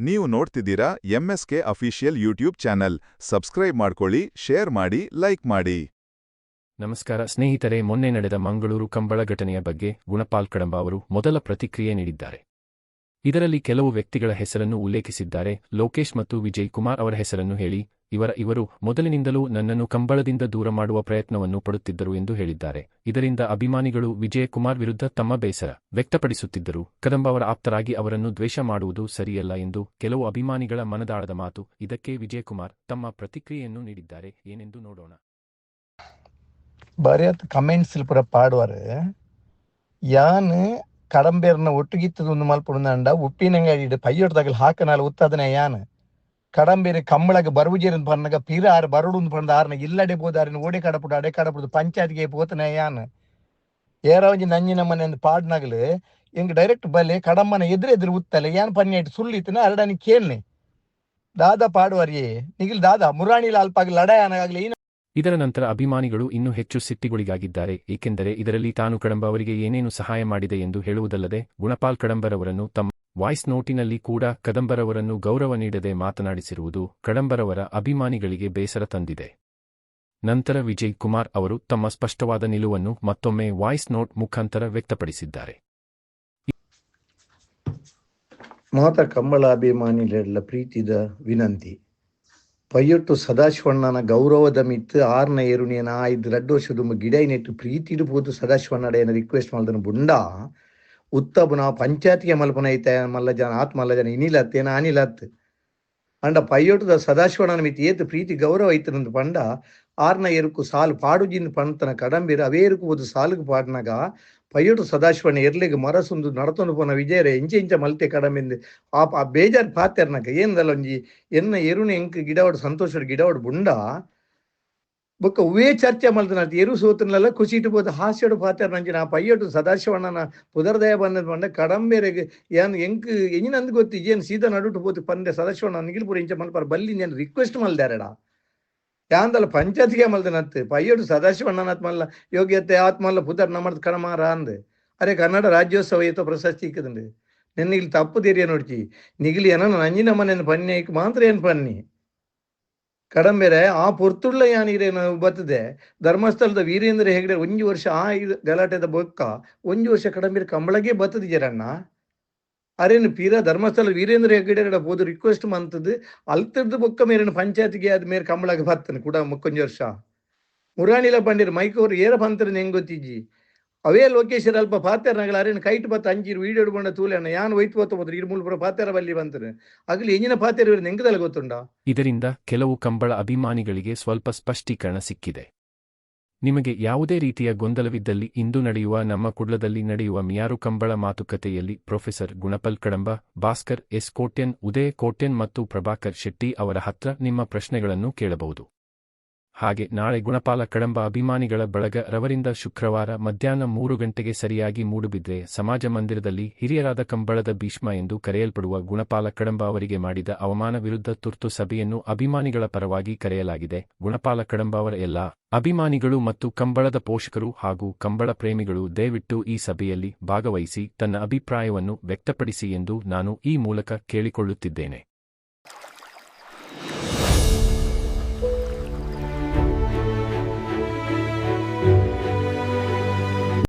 ನೀವು ನೋಡ್ತಿದ್ದೀರಾ MSK official YouTube channel. Subscribe ಮಾಡ್ಕೊಳ್ಳಿ ಶೇರ್ ಮಾಡಿ ಲೈಕ್ ಮಾಡಿ. ನಮಸ್ಕಾರ, ಸ್ನೇಹಿತರೆ, ಮೊನ್ನೆ ನಡೆದ ಮಂಗಳೂರು ಕಂಬಳ ಘಟನೆಯ ಬಗ್ಗೆ ಗುಣಪಾಲ್ ಕಡಂಬ ಅವರು ಮೊದಲ ಪ್ರತಿಕ್ರಿಯೆ ನೀಡಿದ್ದಾರೆ. ಇದರಲ್ಲಿ ಕೆಲವು ವ್ಯಕ್ತಿಗಳ ಹೆಸರನ್ನು ಉಲ್ಲೇಖಿಸಿದ್ದಾರೆ. ಲೋಕೇಶ್ ಮತ್ತು ವಿಜಯ್ ಕುಮಾರ್ ಅವರ ಹೆಸರನ್ನು ಹೇಳಿ, ಇವರ ಇವರು ಮೊದಲಿನಿಂದಲೂ ನನ್ನನ್ನು ಕಂಬಳದಿಂದ ದೂರ ಮಾಡುವ ಪ್ರಯತ್ನವನ್ನು ಪಡುತ್ತಿದ್ದರು ಎಂದು ಹೇಳಿದ್ದಾರೆ. ಇದರಿಂದ ಅಭಿಮಾನಿಗಳು ವಿಜಯ್ ಕುಮಾರ್ ವಿರುದ್ಧ ತಮ್ಮ ಬೇಸರ ವ್ಯಕ್ತಪಡಿಸುತ್ತಿದ್ದರು. ಕದಂಬ ಅವರ ಆಪ್ತರಾಗಿ ಅವರನ್ನು ದ್ವೇಷ ಮಾಡುವುದು ಸರಿಯಲ್ಲ ಎಂದು ಕೆಲವು ಅಭಿಮಾನಿಗಳ ಮನದಾಳದ ಮಾತು. ಇದಕ್ಕೆ ವಿಜಯಕುಮಾರ್ ತಮ್ಮ ಪ್ರತಿಕ್ರಿಯೆಯನ್ನು ನೀಡಿದ್ದಾರೆ. ಏನೆಂದು ನೋಡೋಣ. ಬರೆಯತ್ ಕಮೆಂಟ್ಸ್ ಪಾಡುವಾರು, ಯಾನ್ ಕಡಂಬೇರ್ನ ಒಟ್ಟುಗಿತ್ತದ ಒಂದು ಮಲ್ಪುಂಡ ಉಪ್ಪಿನಂಗಡಿ ಪಯ್ಯೊಡ್ದಾಗಲ್ ಹಾಕನಾಲ ಉತ್ತದನೆ ಯಾನ್ ಕಡಂಬೇರಿ ಕಮ್ಮಳಗ ಬರುವುಜೇರನ್ ಪನ್ನಗ ಪೀರ ಆರು ಬರುಡು ಪಂಡ ಆರ್ನ ಇಲ್ಲಡೆ ಬೋದಾರಿನ ಓಡೆ ಕಡಪುಡು ಅಡೆ ಕಡಪುಡು ಪಂಚಾಯತ್ಗೆ ಪೋತನೆ ಯಾನ್ ಏರಾವಂಜಿ ನಂಜಿನ ಮನೆ ಅಂದ್ ಪಾಡ್ನಾಗಲು ಎಂಗ್ ಡೈರೆಕ್ಟ್ ಬಲೆ ಕಡಮ್ಮನ ಎದುರು ಎದುರು ಉತ್ತಲೆ ಯಾನ್ ಪನ್ಯಾಟ್ ಸುಳ್ಳಿತನ ಅರಡನಿ ಕೇಳ್ನೆ ದಾದ ಪಾಡುವಾರಿಯೇ ನಿಗಿಲ್ ದಾದ ಮುರಾಣಿಲ ಅಲ್ಪಾಗಿ ಲಡಾಯನಾಗಲಿ ಇದರ ನಂತರ ಅಭಿಮಾನಿಗಳು ಇನ್ನೂ ಹೆಚ್ಚು ಸಿಟ್ಟಿಗೊಳಿಗಾಗಿದ್ದಾರೆ, ಏಕೆಂದರೆ ಇದರಲ್ಲಿ ತಾನು ಕಡಂಬ ಅವರಿಗೆ ಏನೇನು ಸಹಾಯ ಮಾಡಿದೆ ಎಂದು ಹೇಳುವುದಲ್ಲದೆ ಗುಣಪಾಲ್ ಕಡಂಬರವರನ್ನು ತಮ್ಮ ವಾಯ್ಸ್ ನೋಟಿನಲ್ಲಿ ಕೂಡ ಕದಂಬರವರನ್ನು ಗೌರವ ನೀಡದೆ ಮಾತನಾಡಿಸಿರುವುದು ಕಡಂಬರವರ ಅಭಿಮಾನಿಗಳಿಗೆ ಬೇಸರ ತಂದಿದೆ. ನಂತರ ವಿಜಯ್ ಕುಮಾರ್ ಅವರು ತಮ್ಮ ಸ್ಪಷ್ಟವಾದ ನಿಲುವನ್ನು ಮತ್ತೊಮ್ಮೆ ವಾಯ್ಸ್ ನೋಟ್ ಮುಖಾಂತರ ವ್ಯಕ್ತಪಡಿಸಿದ್ದಾರೆ. ಮಾತ ಕಂಬಳ ಅಭಿಮಾನಿಗಳೆಲ್ಲ ಪ್ರೀತಿದ ವಿನಂತಿ. ಪಯ್ಯೊಟ್ಟು ಸದಾಶಿವಣ್ಣನ ಗೌರವದ ಮಿತ್ತು ಆರ್ನ ಏರುಣಿಯನ ಐದು ರಡ್ಡು ವರ್ಷದ ಗಿಡ ನೆಟ್ಟು ಪ್ರೀತಿಡು ಪೋತು ಸದಾಶಿವಣ್ಣಡೆಯನ ರಿಕ್ವೆಸ್ಟ್ ಮಾಡ್ದನ ಬುಂಡ ಉತ್ತಬುನ ಪಂಚಾಯತಿಗೆ ಮಲ್ಪನ ಐತೆ ಮಲ್ಲ ಜನ ಆತ್ ಮಲ್ಲ ಜನ ಇನಿಲತ್ತೇನ ಅನಿಲತ್ ಅಂಡ ಪಯ್ಯೊಟ್ಟದ ಸದಾಶಿವಣ್ಣನ ಮಿತ್ತು ಏತು ಪ್ರೀತಿ ಗೌರವ ಐತನಂದು ಪಂಡ ಆರ್ನ ಎರುಕು ಸಾಲು ಪಾಡುಜಿನ್ ಪಂತನ ಕಡಂಬೀರ ಅವೇರುಕು ಹೋದು ಸಾಲುಕು ಪಾಡ್ನಾಗ ಪಯ್ಯೊಟ್ಟು ಸದಾಶಿವಣ್ಣ ಎರ್ಲೆಗ್ ಮರಸೊಂದು ನಡತೊಂದು ಪೋನ ವಿಜಯರ ಎಂಚ ಎಂಚ ಮಲ್ತೆ ಕಡಂಬಿಂದು ಆ ಆ ಬೇಜಾರ್ ಪಾತೆರ್ನಕ ಏನದಲ್ಲ ಒಂಜಿ ಎನ್ನ ಎರುಣೆ ಎಂಕ್ ಗಿಡವಡು ಸಂತೋಷಡ್ ಗಿಡವಡು ಬುಂಡ ಬೊಕ್ಕ ಉವೇ ಚರ್ಚೆ ಮಲ್ತನ ಎರು ಸೋತನಲ್ಲ ಖುಷಿ ಇಟ್ಟು ಹಾಸ್ಯಡು ಪಾತೆರ್ ನಂಜಿ ನಾ ಪಯ್ಯಟ್ಟು ಸದಾಶಿವಣ್ಣನ ಪುದರ್ದಯ ಬಂದದ ಬಂಡ ಕಡಂಬೇರೆಗೆ ಏನ್ ಎಂಕ್ ಎಂಜಿನಂದ್ ಗೊತ್ತು ಏನ್ ಸೀದಾ ನಡುಟು ಪೋತು ಪಂದೆ ಸದಾಶಿವಣ್ಣ ನಿಗಿಲ್ ಪೂರ ಇಂಚ ಮಲ್ಪಾರ ಬಲ್ಲಿ నేను ರಿಕ್ವೆಸ್ಟ್ ಮಲ್ದಾರಡ ಯಾಂದಲ ಪಂಚಾಯತ್ಗೆ ಮಲ್ದನತ್ ಪಯ್ಯೋಡು ಸದಾಶಿವಣ್ಣನತ್ ಮಲ್ಲ, ಯೋಗ್ಯತೆ ಆತ್ಮಲ್ಲ ಪುದರ್ ನಮ್ಮದ್ ಕಣಮಾರ ಅಂದೆ. ಅರೆ ಕನ್ನಡ ರಾಜ್ಯೋತ್ಸವ ಏತೋ ಪ್ರಶಸ್ತಿ ಇಕ್ಕದಂಡು ನಿನ್ನ ಇಲ್ಲಿ ತಪ್ಪು ತೀರಿಯ ನೋಡ್ಚಿ ನಿಗಿಲಿ ಏನೋ ನಂಜಿನ ಮನೆಯನ್ನು ಪನ್ನಿ ಐಕ್ ಮಾತ್ರ ಏನ್ ಪನ್ನಿ? ಕಡಂಬೆರೆ, ಆ ಪೊರ್ತುಳ್ಳ ಯಾನಿರೇನು ಬತ್ತದೆ ಧರ್ಮಸ್ಥಳದ ವೀರೇಂದ್ರ ಹೆಗ್ಡೆ ಒಂದು ವರ್ಷ ಆ ಗಲಾಟೆದ ಬೊಕ್ಕ ಒಂದು ವರ್ಷ ಕಡಂಬೇರೆ ಕಂಬಳಗೆ ಬತ್ತದಿದ್ದೀರಣ್ಣ ಅರೇನು ಪೀರಾ ಧರ್ಮಸ್ಥಳ ವೀರೇಂದ್ರ ಹೆಗ್ಗಡೆ ಹೋದ ರಿಕ್ವೆಸ್ಟ್ ಮಂತದ್ದು ಅಲ್ತದ್ದು ಬೊಕ್ಕ ಮೇರೇನು ಪಂಚಾಯತ್ಗೆ ಅದ ಮೇರೆ ಕಂಬಳಗೆ ಬತ್ತನು ಕೂಡ ಮುಕ್ಕೊಂಜ ವರ್ಷ. ಮುರಾಣಿಲ ಪಂಡಿರ್ ಮೈಕೋರು ಏರ ಬಂತರು ಹೆಂಗ್ ಅವೇ ಲೋಕೇಶರ್ ಅಲ್ಪ ಪಾತೆರ್ನಗಳ ಅರೇನು ಕೈಟ್ ಬತ್ತ ಅಂಜಿರು ವೀಡಿಯೋ ಹಿಡ್ಕೊಂಡ ತೂಲೆಣ್ಣ ಯಾನ್ ಒಯ್ತು ಹೋತ ಹೋದ್ರೆ ಇರ್ ಮೂಲ ಪಾತ್ಯರ ಬಲ್ಲಿ ಬಂತರು. ಅಗಲಿ ಎಂಜಿನ ಪಾತೆರ ಹೆಂಗದಲ್ಲ ಗೊತ್ತುಂಡ? ಇದರಿಂದ ಕೆಲವು ಕಂಬಳ ಅಭಿಮಾನಿಗಳಿಗೆ ಸ್ವಲ್ಪ ಸ್ಪಷ್ಟೀಕರಣ ಸಿಕ್ಕಿದೆ. ನಿಮಗೆ ಯಾವುದೇ ರೀತಿಯ ಗೊಂದಲವಿದ್ದಲ್ಲಿ ಇಂದು ನಡೆಯುವ ನಮ್ಮ ಕುಡ್ಲದಲ್ಲಿ ನಡೆಯುವ ಮಿಯಾರು ಕಂಬಳ ಮಾತುಕತೆಯಲ್ಲಿ ಪ್ರೊಫೆಸರ್ ಗುಣಪಲ್ ಕಡಂಬ, ಭಾಸ್ಕರ್ ಎಸ್ ಕೋಟ್ಯನ್, ಉದಯ ಕೋಟ್ಯನ್ ಮತ್ತು ಪ್ರಭಾಕರ್ ಶೆಟ್ಟಿ ಅವರ ಹತ್ರ ನಿಮ್ಮ ಪ್ರಶ್ನೆಗಳನ್ನು ಕೇಳಬಹುದು. ಹಾಗೆ ನಾಳೆ ಗುಣಪಾಲ ಕಡಂಬ ಅಭಿಮಾನಿಗಳ ಬಳಗ ರವರಿಂದ ಶುಕ್ರವಾರ ಮಧ್ಯಾಹ್ನ ಮೂರು ಗಂಟೆಗೆ ಸರಿಯಾಗಿ ಮೂಡುಬಿದ್ರೆ ಸಮಾಜ ಮಂದಿರದಲ್ಲಿ ಹಿರಿಯರಾದ ಕಂಬಳದ ಭೀಷ್ಮ ಎಂದು ಕರೆಯಲ್ಪಡುವ ಗುಣಪಾಲ ಕಡಂಬ ಅವರಿಗೆ ಮಾಡಿದ ಅವಮಾನ ವಿರುದ್ಧ ತುರ್ತು ಸಭೆಯನ್ನು ಅಭಿಮಾನಿಗಳ ಪರವಾಗಿ ಕರೆಯಲಾಗಿದೆ. ಗುಣಪಾಲ ಕಡಂಬ ಅವರ ಎಲ್ಲ ಅಭಿಮಾನಿಗಳು ಮತ್ತು ಕಂಬಳದ ಪೋಷಕರು ಹಾಗೂ ಕಂಬಳ ಪ್ರೇಮಿಗಳು ದಯವಿಟ್ಟು ಈ ಸಭೆಯಲ್ಲಿ ಭಾಗವಹಿಸಿ ತನ್ನ ಅಭಿಪ್ರಾಯವನ್ನು ವ್ಯಕ್ತಪಡಿಸಿ ಎಂದು ನಾನು ಈ ಮೂಲಕ ಕೇಳಿಕೊಳ್ಳುತ್ತಿದ್ದೇನೆ.